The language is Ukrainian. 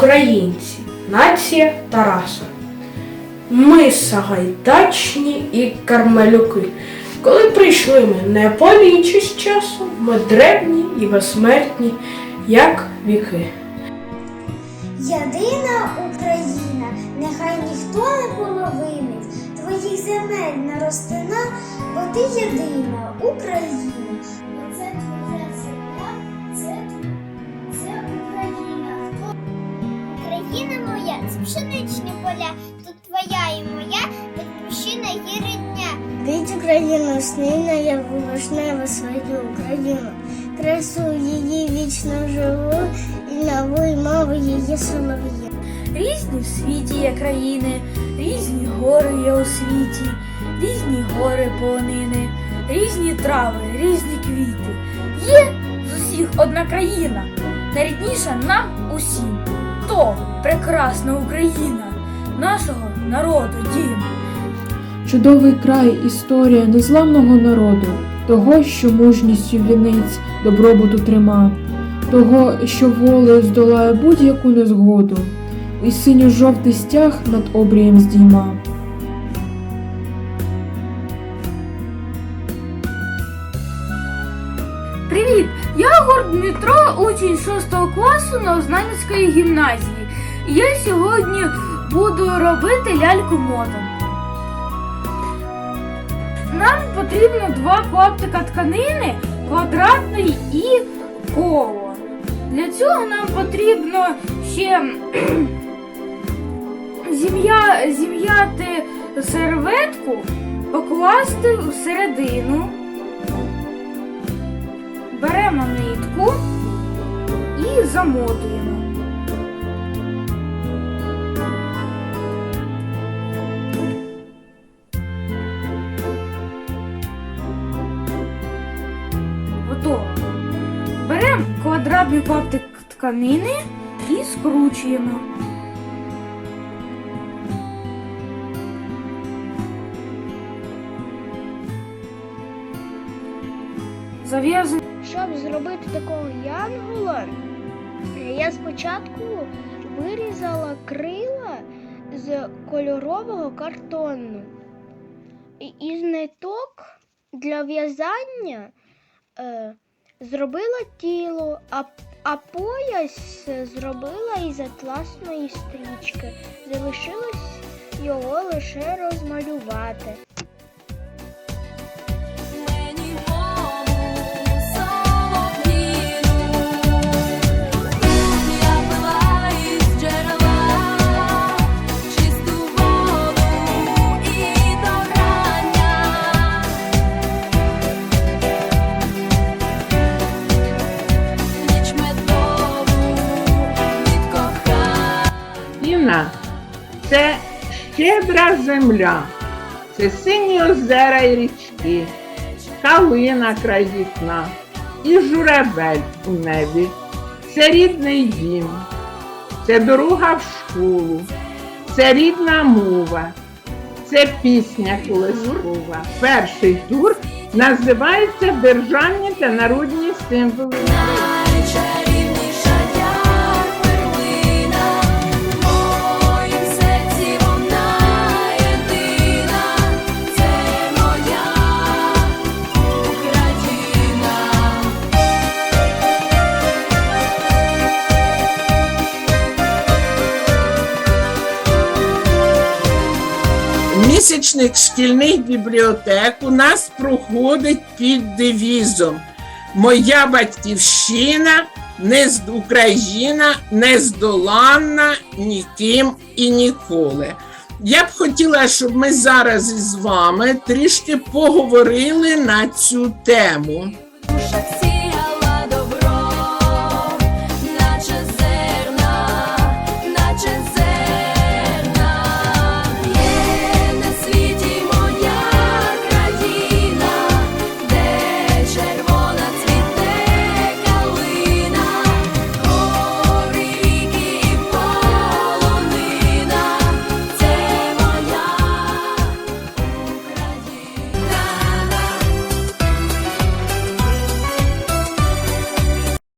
українці, нація Тараса. Ми сагайдачні і кармелюки. Коли прийшли ми не полічись часу, ми древні і безсмертні, як віки. Єдина Україна, нехай ніхто не половинить твоїх земель наростина, бо ти єдина Україна. Пшеничні поля, тут твоя і моя, батьківщина і рідня. Від Україну снина я вишнева свою Україну. Красу її вічно живу і нову й мову її солов'я. Різні в світі є країни, різні гори є у світі, різні гори полонини, різні трави, різні квіти. Є з усіх одна країна, найрідніша нам усім. То прекрасна Україна, нашого народу дім. Чудовий край, історія незламного народу, того, що мужністю вінець добробуту трима, того, що волею здолає будь-яку незгоду, і синьо-жовтий стяг над обрієм здійма. Привіт! Дмитро, учень 6 класу Новознанівської гімназії. Я сьогодні буду робити ляльку мотом. Нам потрібно два клаптика тканини, квадратний і коло. Для цього нам потрібно ще зім'я, зім'яти серветку, покласти всередину. Замотуємо. Готово. Беремо квадратний клаптик тканини і скручуємо. Зав'язуємо. Щоб зробити такого янгола, я спочатку вирізала крила з кольорового картону. Із ниток для в'язання е, зробила тіло, а, а пояс зробила із атласної стрічки. Залишилось його лише розмалювати. Щедра земля, це сині озера і річки, калина край і журавель у небі. Це рідний дім, це дорога в школу, це рідна мова, це пісня колискова. Перший тур називається Державні та народні символи. Місячник шкільних бібліотек у нас проходить під девізом Моя батьківщина не з- Україна нездоланна ніким і ніколи. Я б хотіла, щоб ми зараз із вами трішки поговорили на цю тему.